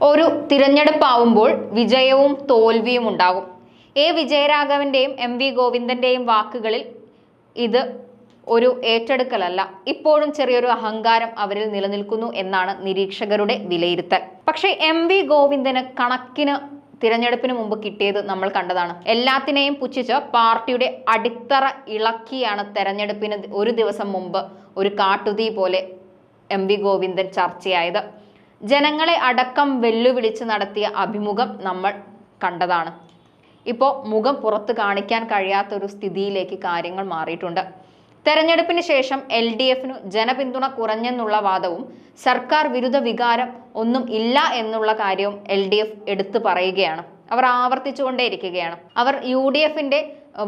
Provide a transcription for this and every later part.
ഒരു തിരഞ്ഞെടുപ്പാവുമ്പോൾ വിജയവും തോൽവിയും ഉണ്ടാകും. എ. വിജയരാഘവന്റെയും എം. വി. ഗോവിന്ദന്റെയും വാക്കുകളിൽ ഇത് ഒരു ഏറ്റെടുക്കലല്ല. ഇപ്പോഴും ചെറിയൊരു അഹങ്കാരം അവരിൽ നിലനിൽക്കുന്നു എന്നാണ് നിരീക്ഷകരുടെ വിലയിരുത്തൽ. പക്ഷേ എം. വി. ഗോവിന്ദന് കണക്കിന് തിരഞ്ഞെടുപ്പിന് മുമ്പ് കിട്ടിയത് നമ്മൾ കണ്ടതാണ്. എല്ലാത്തിനെയും പുച്ഛിച്ച് പാർട്ടിയുടെ അടിത്തറ ഇളക്കിയാണ് തെരഞ്ഞെടുപ്പിന് ഒരു ദിവസം മുമ്പ് ഒരു കാട്ടുതീ പോലെ എം. വി. ഗോവിന്ദൻ ചർച്ചയായത്. ജനങ്ങളെ അടക്കം വെല്ലുവിളിച്ച് നടത്തിയ അഭിമുഖം നമ്മൾ കണ്ടതാണ്. ഇപ്പോൾ മുഖം പുറത്ത് കാണിക്കാൻ കഴിയാത്ത ഒരു സ്ഥിതിയിലേക്ക് കാര്യങ്ങൾ മാറിയിട്ടുണ്ട്. തെരഞ്ഞെടുപ്പിന് ശേഷം എൽ ഡി എഫിനു ജനപിന്തുണ കുറഞ്ഞെന്നുള്ള വാദവും സർക്കാർ വിരുദ്ധ വികാരം ഒന്നും ഇല്ല എന്നുള്ള കാര്യവും എൽ ഡി എഫ് എടുത്തു പറയുകയാണ്. അവർ ആവർത്തിച്ചുകൊണ്ടേയിരിക്കുകയാണ്. അവർ യു ഡി എഫിന്റെ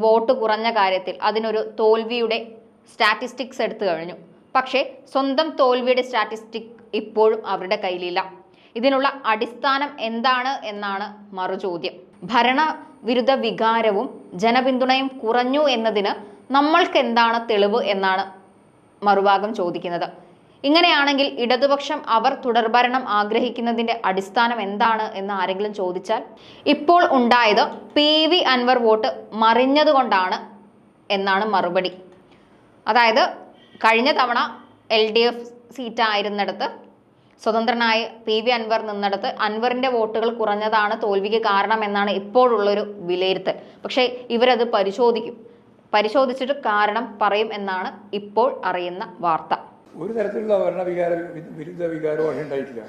വോട്ട് കുറഞ്ഞ കാര്യത്തിൽ അതിനൊരു തോൽവിയുടെ സ്റ്റാറ്റിസ്റ്റിക്സ് എടുത്തു കഴിഞ്ഞു. പക്ഷേ സ്വന്തം തോൽവിയുടെ സ്റ്റാറ്റിസ്റ്റിക് ഇപ്പോഴും അവരുടെ കയ്യിലില്ല. ഇതിനുള്ള അടിസ്ഥാനം എന്താണ് എന്നാണ് മറുചോദ്യം. ഭരണവിരുദ്ധ വികാരവും ജനപിന്തുണയും കുറഞ്ഞു എന്നതിന് നമ്മൾക്ക് എന്താണ് തെളിവ് എന്നാണ് മറുഭാഗം ചോദിക്കുന്നത്. ഇങ്ങനെയാണെങ്കിൽ ഇടതുപക്ഷം അവർ തുടർഭരണം ആഗ്രഹിക്കുന്നതിന്റെ അടിസ്ഥാനം എന്താണ് എന്ന് ആരെങ്കിലും ചോദിച്ചാൽ ഇപ്പോൾ ഉണ്ടായത് പി വി അൻവർ വോട്ട് മറിഞ്ഞതുകൊണ്ടാണ് എന്നാണ് മറുപടി. അതായത് കഴിഞ്ഞ തവണ എൽ ഡി എഫ് സീറ്റായിരുന്നിടത്ത് സ്വതന്ത്രനായ പി വി അൻവർ നിന്നിടത്ത് അൻവറിന്റെ വോട്ടുകൾ കുറഞ്ഞതാണ് തോൽവിക്ക് കാരണമെന്നാണ് ഇപ്പോഴുള്ളൊരു വിലയിരുത്തൽ. പക്ഷേ ഇവരത് പരിശോധിക്കും. പരിശോധിച്ചിട്ട് കാരണം പറയും എന്നാണ് ഇപ്പോൾ അറിയുന്ന വാർത്ത. ഒരു തരത്തിലുള്ള ഭരണവികാര വിരുദ്ധ വികാരവും അവിടെ ഉണ്ടായിട്ടില്ല.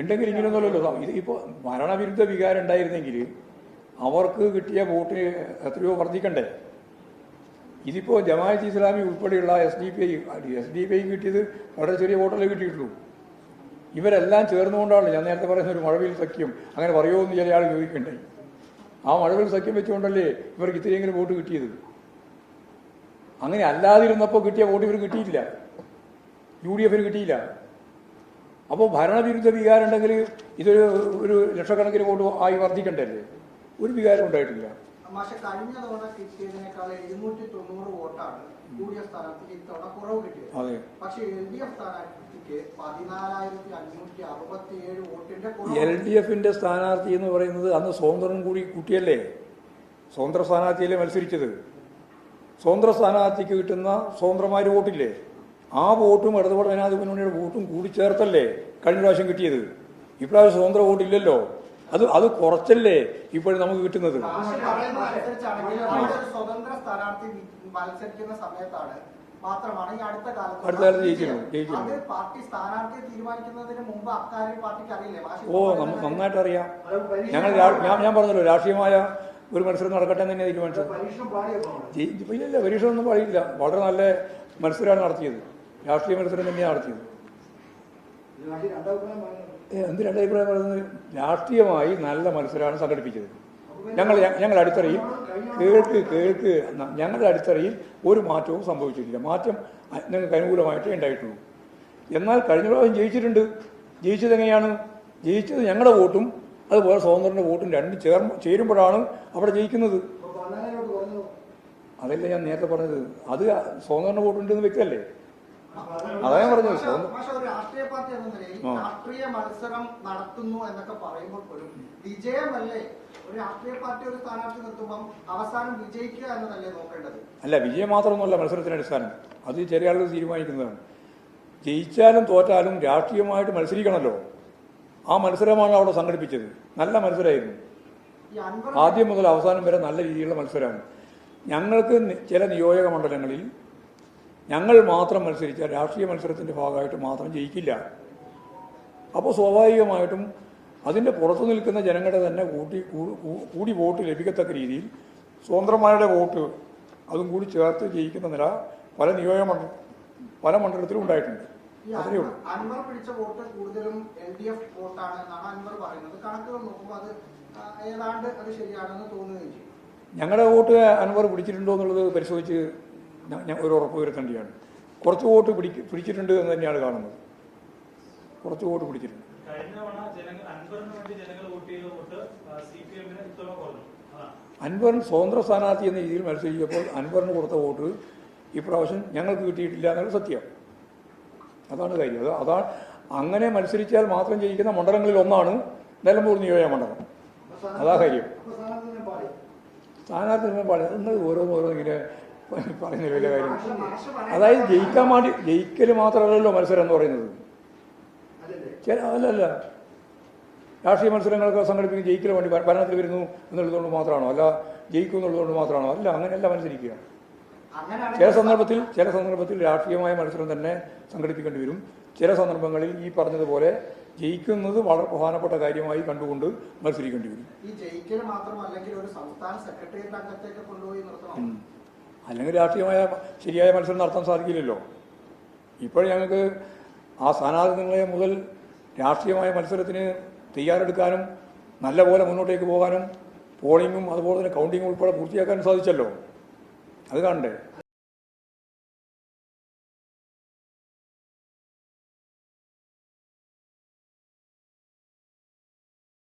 ഉണ്ടെങ്കിൽ ഇങ്ങനെയൊന്നുമല്ലല്ലോ ഇത് ഇപ്പോൾ ഭരണവിരുദ്ധ വികാരം ഉണ്ടായിരുന്നെങ്കിൽ അവർക്ക് കിട്ടിയ വോട്ട് എത്രയോ വർദ്ധിക്കണ്ടേ? ഇതിപ്പോൾ ജമാഅത്ത് ഇസ്ലാമി ഉൾപ്പെടെയുള്ള S D P I S D P I കിട്ടിയത് വളരെ ചെറിയ വോട്ടല്ലേ കിട്ടിയിട്ടുള്ളൂ. ഇവരെല്ലാം ചേർന്നുകൊണ്ടാണ് ഞാൻ നേരത്തെ പറയുന്ന ഒരു മഴവിൽ സഖ്യം അങ്ങനെ പറയുമോ എന്ന് ചില ആൾ ചോദിക്കണ്ടേ? ആ മഴവിൽ സഖ്യം വെച്ചുകൊണ്ടല്ലേ ഇവർക്ക് ഇത്രയെങ്കിലും വോട്ട് കിട്ടിയത്? അങ്ങനെ അല്ലാതിരുന്നപ്പോൾ കിട്ടിയ വോട്ട് ഇവർ കിട്ടിയില്ല യു ഡി എഫിന് കിട്ടിയില്ല. അപ്പോൾ ഭരണവിരുദ്ധ വികാരം ഉണ്ടെങ്കിൽ ഇതൊരു ഒരു ലക്ഷക്കണക്കിന് വോട്ട് ആയി വർദ്ധിക്കണ്ടല്ലേ? ഒരു വികാരം ഉണ്ടായിട്ടില്ല. പക്ഷെ കഴിഞ്ഞ തവണ കിട്ടിയതിനേക്കാൾ എഴുന്നൂറ്റി തൊണ്ണൂറ് വോട്ടാണ് യു ഡി എഫ് സ്ഥാനാർത്ഥിക്ക് ഇത്തവണ കുറവ് കിട്ടിയത്. പക്ഷെ എൽ ഡി എഫ് സ്ഥാനാർത്ഥിക്ക് പതിനാലായിരത്തി അഞ്ഞൂറ്റി അറുപത്തി ഏഴ് വോട്ടിന്റെ എൽ ഡി എഫിന്റെ സ്ഥാനാർത്ഥി എന്ന് പറയുന്നത് അന്ന് സ്വതന്ത്രം കൂടി കൂട്ടിയല്ലേ? സ്വതന്ത്ര സ്ഥാനാർത്ഥിയല്ലേ മത്സരിച്ചത്? സ്വതന്ത്ര സ്ഥാനാർത്ഥിക്ക് കിട്ടുന്ന സ്വതന്ത്രമാര് വോട്ടില്ലേ? ആ വോട്ടും ഇടതുപട ജനാധിപത്യ മുന്നണിയുടെ വോട്ടും കൂടി ചേർത്തല്ലേ കഴിഞ്ഞ പ്രാവശ്യം കിട്ടിയത്? ഇപ്രാവശ്യം സ്വതന്ത്ര വോട്ടില്ലല്ലോ. അത് അത് കുറച്ചല്ലേ ഇപ്പോഴും നമുക്ക് കിട്ടുന്നത്? മാഷ് പറയുന്നത് അനുസരിച്ചാണെങ്കിൽ അവിടെ ഒരു സ്വതന്ത്ര സ്ഥാനാർത്ഥി മത്സരിക്കുന്ന സമയത്താണ് മാത്രമാണ് ഈ അടുത്ത കാലത്ത് അടുത്ത കാലത്ത് ജയിച്ചിരുന്നു, ജയിച്ചിരുന്നു. അത് പാർട്ടി സ്ഥാനാർത്ഥിയെ തീരുമാനിക്കുന്നതിന് മുമ്പ് അക്കാര്യം പാർട്ടിക്ക് അറിയില്ലേ. മാഷ് ഓ നന്നായിട്ട് അറിയാം ഞങ്ങൾ ഞാൻ ഞാൻ പറഞ്ഞല്ലോ രാഷ്ട്രീയമായ ഒരു മത്സരം നടക്കട്ടെ എന്ന് തന്നെ തീരുമാനിച്ചത്. ഇല്ല പരീക്ഷ ഒന്നും പറയില്ല വളരെ നല്ല മത്സരമാണ് നടത്തിയത്. രാഷ്ട്രീയ മത്സരം തന്നെയാണ് നടത്തിയത്. എന്ത് രണ്ടഭിപ്രായം പറയുന്നത്? രാഷ്ട്രീയമായി നല്ല മത്സരമാണ് സംഘടിപ്പിച്ചത്. ഞങ്ങൾ ഞങ്ങൾ അടിത്തറയിൽ കേൾക്ക് കേൾക്ക് ഞങ്ങളുടെ അടിത്തറയിൽ ഒരു മാറ്റവും സംഭവിച്ചിട്ടില്ല. മാറ്റം ഞങ്ങൾക്ക് അനുകൂലമായിട്ടേ ഉണ്ടായിട്ടുള്ളൂ. എന്നാൽ കഴിഞ്ഞ പ്രാവശ്യം ജയിച്ചിട്ടുണ്ട്. ജയിച്ചത് എങ്ങനെയാണ്? ജയിച്ചത് ഞങ്ങളുടെ വോട്ടും അതുപോലെ സ്വാതന്ത്ര്യ വോട്ടും രണ്ടും ചേർ ചേരുമ്പോഴാണ് അവിടെ ജയിക്കുന്നത്. അതല്ല ഞാൻ നേരത്തെ പറഞ്ഞത്. അത് സ്വാതന്ത്ര്യ വോട്ടുണ്ടെന്ന് വ്യക്തമല്ലേ അതാ ഞാൻ ഒരു രാഷ്ട്രീയ പാർട്ടി എന്ന നിലയിൽ രാഷ്ട്രീയ മത്സരം നടത്തുന്നു എന്നൊക്കെ പറയുമ്പോൾ പോലും വിജയമല്ലേ? ഒരു രാഷ്ട്രീയ പാർട്ടി ഒരു സ്ഥാനാർത്ഥി നിർത്തുമ്പം അവസാനം വിജയിക്കുക എന്നതല്ലേ നോക്കേണ്ടത്? അല്ല വിജയം മാത്രമൊന്നുമല്ല മത്സരത്തിന്റെ അടിസ്ഥാനം. അത് ചെറിയ ആളുകൾ തീരുമാനിക്കുന്നതാണ്. ജയിച്ചാലും തോറ്റാലും രാഷ്ട്രീയമായിട്ട് മത്സരിക്കണമല്ലോ ആ മത്സരമാണ് അവിടെ സംഘടിപ്പിച്ചത്. നല്ല മത്സരമായിരുന്നു. ആദ്യം മുതൽ അവസാനം വരെ നല്ല രീതിയിലുള്ള മത്സരമാണ്. ഞങ്ങൾക്ക് ചില നിയോജക മണ്ഡലങ്ങളിൽ ഞങ്ങൾ മാത്രം മത്സരിച്ച രാഷ്ട്രീയ മത്സരത്തിന്റെ ഭാഗമായിട്ട് മാത്രം ജയിക്കില്ല. അപ്പോൾ സ്വാഭാവികമായിട്ടും അതിന്റെ പുറത്തു നിൽക്കുന്ന ജനങ്ങളുടെ തന്നെ കൂട്ടി കൂടി വോട്ട് ലഭിക്കത്തക്ക രീതിയിൽ സ്വതന്ത്രന്മാരുടെ വോട്ട് അതും കൂടി ചേർത്ത് ജയിക്കുന്ന നില പല നിയോജക മണ്ഡ പല മണ്ഡലത്തിലും ഉണ്ടായിട്ടുണ്ട്. ഈ അത്രയേ ഉള്ളൂ. അൻവർ- അൻവർ പിടിച്ച വോട്ട് കൂടുതലും എൽ ഡി എഫ് വോട്ടാണ് എന്നാണ് അൻവർ പറയുന്നത്. കണക്കുകൾ നോക്കുമ്പോൾ അത് ഏതാണ്ട് അത് ശരിയാണെന്ന് തോന്നുകയും ചെയ്യും. ഞങ്ങളുടെ വോട്ട് അൻവർ പിടിച്ചിട്ടുണ്ടോ എന്നുള്ളത് പരിശോധിച്ച് ഞ- ഞ- ഒരു ഉറപ്പ് വരുത്തേണ്ടിയാണ്. കുറച്ച് വോട്ട് പിടിക്ക് പിടിച്ചിട്ടുണ്ട് എന്ന് തന്നെയാണ് കാണുന്നത്. കുറച്ച് വോട്ട് പിടിച്ചിട്ടുണ്ട്. അൻവറിന് സ്വതന്ത്ര സ്ഥാനാർത്ഥി എന്ന രീതിയിൽ മത്സരിച്ചപ്പോൾ അൻവറിന് കൊടുത്ത വോട്ട് ഇപ്രാവശ്യം ഞങ്ങൾക്ക് കിട്ടിയിട്ടില്ല എന്നുള്ള സത്യം. അതാണ് കാര്യം. അത് അതാണ് അങ്ങനെ മത്സരിച്ചാൽ മാത്രം ജയിക്കുന്ന മണ്ഡലങ്ങളിൽ ഒന്നാണ് നിലമ്പൂർ നിയോജക മണ്ഡലം. അതാ കാര്യം. സ്ഥാനാർത്ഥി പാടി. പാടില്ല നിങ്ങൾ ഓരോന്ന് ഓരോന്ന് പറയുന്ന വലിയ കാര്യം. അതായത് ജയിക്കാൻ വേണ്ടി ജയിക്കൽ മാത്രമല്ലല്ലോ മത്സരം എന്ന് പറയുന്നത്? ചില അല്ലല്ല രാഷ്ട്രീയ മത്സരങ്ങളൊക്കെ സംഘടിപ്പിക്കും ജയിക്കൽ വേണ്ടി ഭരണത്തിൽ വരുന്നു എന്നുള്ളതുകൊണ്ട് മാത്രമാണോ? അല്ല ജയിക്കും എന്നുള്ളതുകൊണ്ട് മാത്രമാണോ? അല്ല അങ്ങനെയല്ല മത്സരിക്കുക. ചില സന്ദർഭത്തിൽ ചില സന്ദർഭത്തിൽ രാഷ്ട്രീയമായ മത്സരം തന്നെ സംഘടിപ്പിക്കേണ്ടി വരും. ചില സന്ദർഭങ്ങളിൽ ഈ പറഞ്ഞതുപോലെ ജയിക്കുന്നത് വളരെ പ്രധാനപ്പെട്ട കാര്യമായി കണ്ടുകൊണ്ട് മത്സരിക്കേണ്ടി വരും. ഈ ജയിക്കൽ മാത്രമല്ലെങ്കിൽ ഒരു സംസ്ഥാന സെക്രട്ടേറിയറ്റ് അംഗത്തേക്ക് കൊണ്ടുപോയി നിർത്തണം. അല്ലെങ്കിൽ രാഷ്ട്രീയമായ ശരിയായ മത്സരം നടത്താൻ സാധിക്കില്ലല്ലോ. ഇപ്പോൾ ഞങ്ങൾക്ക് ആ സ്ഥാനാർത്ഥികളെ മുതൽ രാഷ്ട്രീയമായ മത്സരത്തിന് തയ്യാറെടുക്കാനും നല്ലപോലെ മുന്നോട്ടേക്ക് പോകാനും പോളിങ്ങും അതുപോലെ തന്നെ കൗണ്ടിങ്ങും ഉൾപ്പെടെ പൂർത്തിയാക്കാനും സാധിച്ചല്ലോ. അത് കാണണ്ടേ?